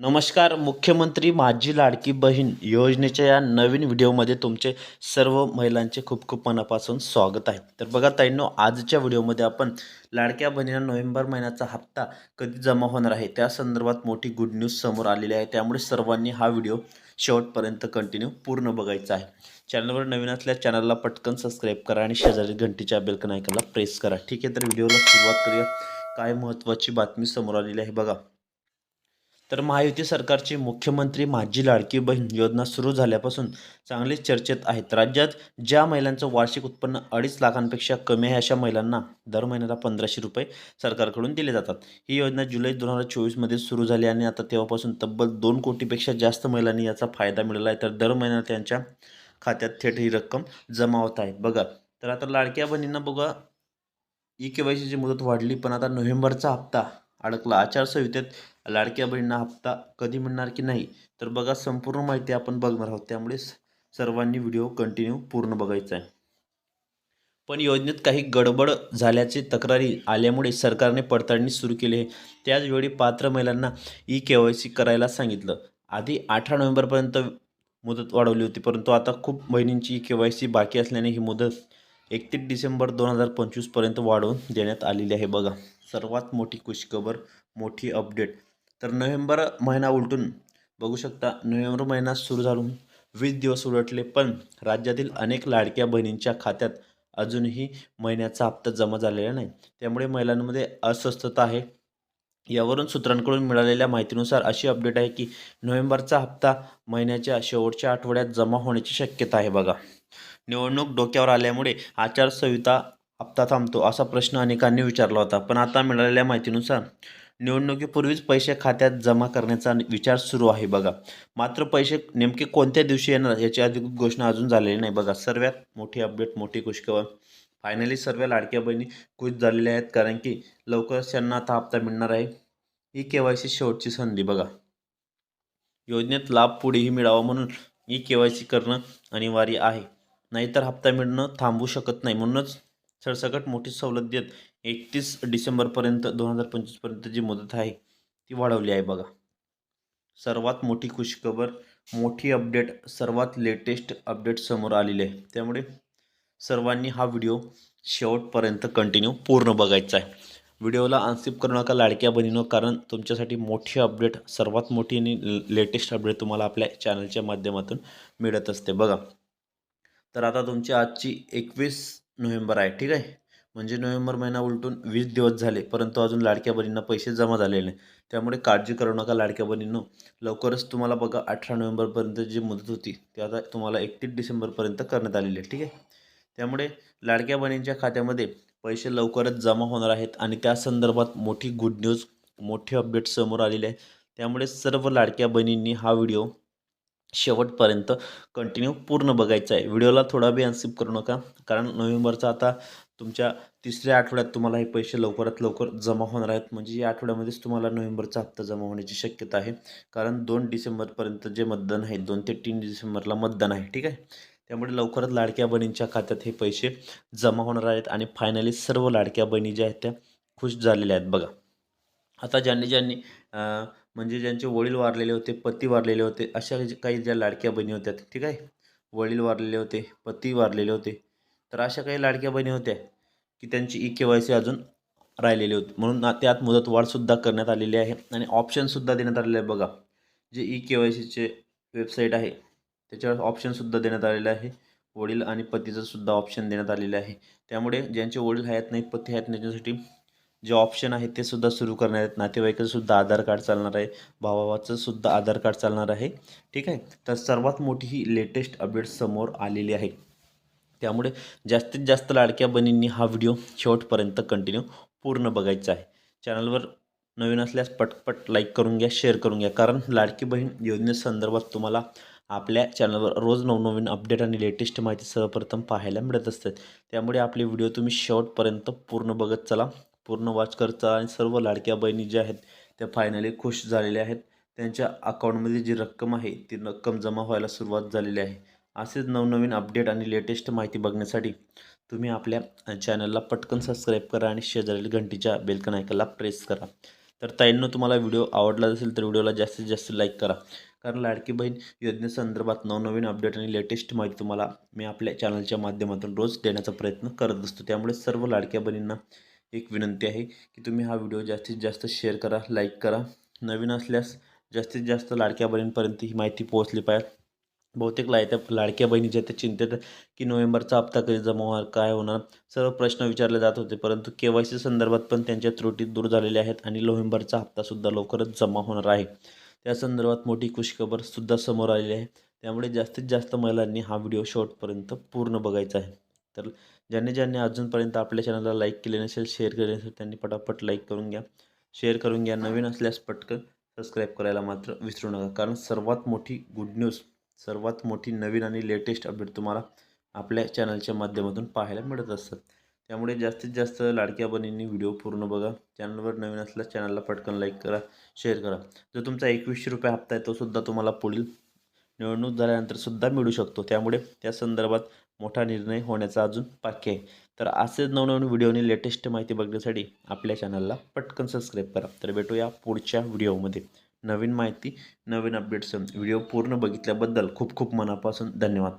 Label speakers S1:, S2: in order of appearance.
S1: नमस्कार मुख्यमंत्री माझी लाडकी बहीण योजनेच्या या नवीन व्हिडिओमध्ये तुमचे सर्व महिलांचे खूप खूप मनापासून स्वागत आहे. तर बघा ताईंनो आजच्या व्हिडिओमध्ये आपण लाडक्या बहिणीला नोव्हेंबर महिन्याचा हप्ता कधी जमा होणार आहे त्या संदर्भात मोठी गुड न्यूज समोर आलेली आहे. त्यामुळे सर्वांनी हा व्हिडिओ शेवटपर्यंत कंटिन्यू पूर्ण बघायचा आहे. चॅनलवर नवीन असल्या चॅनलला पटकन सबस्क्राईब करा आणि शेजारी घंटीच्या बेलकन ऐकायला प्रेस करा. ठीक आहे तर व्हिडिओला सुरुवात करूया. काय महत्त्वाची बातमी समोर आलेली आहे बघा. तर महायुती सरकारची मुख्यमंत्री माझी लाडकी बहीण योजना सुरू झाल्यापासून चांगलीच चर्चेत आहेत. राज्यात ज्या महिलांचं वार्षिक उत्पन्न अडीच लाखांपेक्षा कमी आहे अशा महिलांना दर महिन्याला पंधराशे रुपये सरकारकडून दिले जातात. ही योजना जुलै दोन हजार चोवीसमध्ये सुरू झाली आणि आता तेव्हापासून तब्बल दोन कोटीपेक्षा जास्त महिलांनी याचा फायदा मिळाला आहे. तर दर महिन्याला त्यांच्या खात्यात थेट ही रक्कम जमा होत आहे. बघा तर आता लाडक्या बहिणींना बघा ई के वाय सीची मुदत वाढली पण आता नोव्हेंबरचा हप्ता अडकला. आचारसंहितेत लाडक्या बहिणींना हप्ता कधी मिळणार की नाही तर बघा संपूर्ण माहिती आपण बघणार आहोत. त्यामुळे स- सर्वांनी व्हिडिओ कंटिन्यू पूर्ण बघायचा आहे. पण योजनेत काही गडबड झाल्याचे तक्रारी आल्यामुळे सरकारने पडताळणी सुरू केली आहे. त्याचवेळी पात्र महिलांना ई के वाय सी करायला सांगितलं. आधी अठरा नोव्हेंबरपर्यंत मुदत वाढवली होती परंतु आता खूप बहिणींची ई के वाय सी बाकी असल्याने ही मुदत एकतीस डिसेंबर दोन हजार पंचवीसपर्यंत वाढवून देण्यात आलेली आहे. बघा सर्वात मोठी खुशखबर मोठी अपडेट. तर नोव्हेंबर महिना उलटून बघू शकता नोव्हेंबर महिना सुरू झालून वीस दिवस उलटले पण राज्यातील अनेक लाडक्या बहिणींच्या खात्यात अजूनही महिन्याचा हप्ता जमा झालेला नाही. त्यामुळे महिलांमध्ये अस्वस्थता आहे. यावरून सूत्रांकडून मिळालेल्या माहितीनुसार अशी अपडेट आहे की नोव्हेंबरचा हप्ता महिन्याच्या शेवटच्या आठवड्यात जमा होण्याची शक्यता आहे बघा. निवडणूक डोक्यावर आल्यामुळे आचारसंहिता हप्ता थांबतो असा प्रश्न अनेकांनी विचारला होता. पण आता मिळालेल्या माहितीनुसार निवडणुकीपूर्वीच पैसे खात्यात जमा करण्याचा विचार सुरू आहे बघा. मात्र पैसे नेमके कोणत्या दिवशी येणार याची अधिकृत घोषणा अजून झालेली नाही बघा. सर्वात मोठी अपडेट मोठी खुशखबर. फायनली सर्व लाडक्या बहिणी खुश झालेल्या आहेत कारण की लवकरच त्यांना आता हप्ता मिळणार आहे. ही के वाय सी शेवटची संधी बघा. योजनेत लाभ पुढेही मिळावा म्हणून ई के वाय सी करणं अनिवार्य आहे. नाहीतर हप्ता मिळणं थांबू शकत नाही. म्हणूनच सरसकट मोठी सवलत देत एकतीस डिसेंबरपर्यंत दोन हजार पंचवीसपर्यंत जी मुदत आहे ती वाढवली आहे बघा. सर्वात मोठी खुशखबर मोठी अपडेट सर्वात लेटेस्ट अपडेट समोर आलेली आहे. त्यामुळे सर्वांनी हा व्हिडिओ शेवटपर्यंत कंटिन्यू पूर्ण बघायचा आहे. व्हिडिओला अनसिप करू नका लाडक्या बनिनो कारण तुमच्यासाठी मोठी अपडेट सर्वात मोठी आणि लेटेस्ट अपडेट तुम्हाला आपल्या चॅनलच्या माध्यमातून मिळत असते बघा. तर आता तुमची आजची एकवीस नोव्हेंबर आहे ठीक आहे? म्हणजे नोव्हेंबर महिना उलटून वीस दिवस झाले परंतु अजून लाडक्या बहिणींना पैसे जमा झालेले नाही. त्यामुळे काळजी करू नका लाडक्या बहिणींनो. लवकरच तुम्हाला बघा अठरा नोव्हेंबरपर्यंत जी मुदत होती ती आता तुम्हाला एकतीस डिसेंबरपर्यंत करण्यात आलेली आहे ठीक आहे? त्यामुळे लाडक्या बहिणींच्या खात्यामध्ये पैसे लवकरच जमा होणार आहेत आणि त्या संदर्भात मोठी गुड न्यूज मोठी अपडेट समोर आलेली आहे. त्यामुळे सर्व लाडक्या बहिणींनी हा व्हिडिओ शेवटपर्यंत कंटिन्यू पूर्ण बघायचं आहे. व्हिडिओला थोडा बी अनसिप करू नका कारण नोव्हेंबरचा आता तुमच्या तिसऱ्या आठवड्यात तुम्हाला हे पैसे लवकरात लवकर जमा होणार आहेत. म्हणजे या आठवड्यामध्येच तुम्हाला नोव्हेंबरचा हप्ता जमा होण्याची शक्यता आहे. कारण दोन डिसेंबरपर्यंत जे मतदान आहे दोन ते तीन डिसेंबरला मतदान आहे ठीक आहे? त्यामुळे लवकरच लाडक्या बहिणींच्या खात्यात हे पैसे जमा होणार आहेत आणि फायनली सर्व लाडक्या बहिणी ज्या आहेत त्या खुश झालेल्या आहेत बघा. आता ज्यांनी ज्यांनी म्हणजे ज्यांचे वडील वारलेले होते पती वारलेले होते अशा जे काही ज्या लाडक्या बहिणी होत्या ठीक आहे? वडील वारलेले होते पती वारलेले होते. तर अशा काही लाडक्या बहिणी होत्या की त्यांची ई के वाय सी अजून राहिलेली होती. म्हणून त्यात मुदतवाढसुद्धा करण्यात आलेली आहे आणि ऑप्शनसुद्धा देण्यात आलेले आहे बघा. जे ई के वाय सीचे वेबसाईट आहे त्याच्यावर ऑप्शनसुद्धा देण्यात आलेलं आहे. वडील आणि पतीचंसुद्धा ऑप्शन देण्यात आलेलं आहे. त्यामुळे ज्यांचे वडील आहेत नाही पती आहेत नाही, त्यांच्यासाठी जे ऑप्शन आहे ते सुद्धा सुरू करणार आहेत. नातेवाईकाचं सुद्धा आधार कार्ड चालणार आहे. भावाचं सुद्धा आधार कार्ड चालणार आहे. ठीक आहे? तर सर्वात मोठी ही लेटेस्ट अपडेट समोर आलेली आहे. त्यामुळे जास्तीत जास्त लाडक्या बहिणींनी हा व्हिडिओ शेवटपर्यंत कंटिन्यू पूर्ण बघायचा आहे. चॅनलवर नवीन असल्यास पटपट लाईक करून घ्या शेअर करून घ्या. कारण लाडकी बहीण योजनेसंदर्भात तुम्हाला आपल्या चॅनलवर रोज नवनवीन अपडेट आणि लेटेस्ट माहिती सर्वप्रथम पाहायला मिळत असतात. त्यामुळे आपले व्हिडिओ तुम्ही शेवटपर्यंत पूर्ण बघत चला. पूर्ण वॉच करता आणि सर्व लाडक्या बहिणी ज्या आहेत त्या फायनली खुश झालेल्या आहेत. त्यांच्या अकाउंटमध्ये जी रक्कम आहे ती रक्कम जमा व्हायला सुरुवात झालेली आहे. असेच नवनवीन अपडेट आणि लेटेस्ट माहिती बघण्यासाठी तुम्ही आपल्या चॅनलला पटकन सबस्क्राईब करा आणि शेजारील घंटीच्या बेलकन ऐकायला प्रेस करा. तर ताईंनो तुम्हाला व्हिडिओ आवडला असेल तर व्हिडिओला जास्तीत जास्त लाईक करा. कारण लाडकी बहीण योजनेसंदर्भात नवनवीन अपडेट आणि लेटेस्ट माहिती तुम्हाला मी आपल्या चॅनलच्या माध्यमातून रोज देण्याचा प्रयत्न करत असतो त्यामुळे सर्व लाडक्या बहिणींना एक विनंती आहे की तुम्ही हा व्हिडिओ जास्तीत जास्त शेअर करा लाईक करा. नवीन असल्यास जास्तीत जास्त लाडक्या बहिणींपर्यंत ही माहिती पोहोचली पाहिजे. बहुतेक लायत्या लाडक्या बहिणीच्या त्या चिंतेत की नोव्हेंबरचा हप्ता कधी जमा होणार काय होणार? सर्व प्रश्न विचारले जात होते परंतु के वाय सी संदर्भात पण त्यांच्या त्रुटी दूर झालेल्या आहेत आणि नोव्हेंबरचा हप्तासुद्धा लवकरच जमा होणार आहे. त्या संदर्भात मोठी खुशखबरसुद्धा समोर आलेली आहे. त्यामुळे जास्तीत जास्त महिलांनी हा व्हिडिओ शेवटपर्यंत पूर्ण बघायचा आहे. तर ज्यांनी ज्यांनी अजूनपर्यंत आपल्या चॅनलला लाईक केले नसेल शेअर केले नसेल त्यांनी पटापट लाईक करून घ्या. शेअर करून घ्या. नवीन असल्यास पटकन सबस्क्राईब करायला मात्र विसरू नका. कारण सर्वात मोठी गुड न्यूज सर्वात मोठी नवीन आणि लेटेस्ट अपडेट तुम्हाला आपल्या चॅनलच्या माध्यमातून पाहायला मिळत असतात. त्यामुळे जास्तीत जास्त लाडक्या बहिणींनी व्हिडिओ पूर्ण बघा. चॅनलवर नवीन असल्यास चॅनलला पटकन लाईक करा शेअर करा. जो तुमचा एकवीसशे रुपये हप्ता आहे तो सुद्धा तुम्हाला पुढील निवडणूक झाल्यानंतर सुद्धा मिळू शकतो. त्यामुळे त्या संदर्भात मोठा निर्णय होण्याचा अजून बाकी आहे. तर असेच नवनवीन व्हिडिओनी लेटेस्ट माहिती बघण्यासाठी आपल्या चॅनलला पटकन सबस्क्राईब करा. तर भेटूया पुढच्या व्हिडिओमध्ये. नवीन माहिती नवीन अपडेट्स व्हिडिओ पूर्ण बघितल्याबद्दल खूप खूप मनापासून धन्यवाद.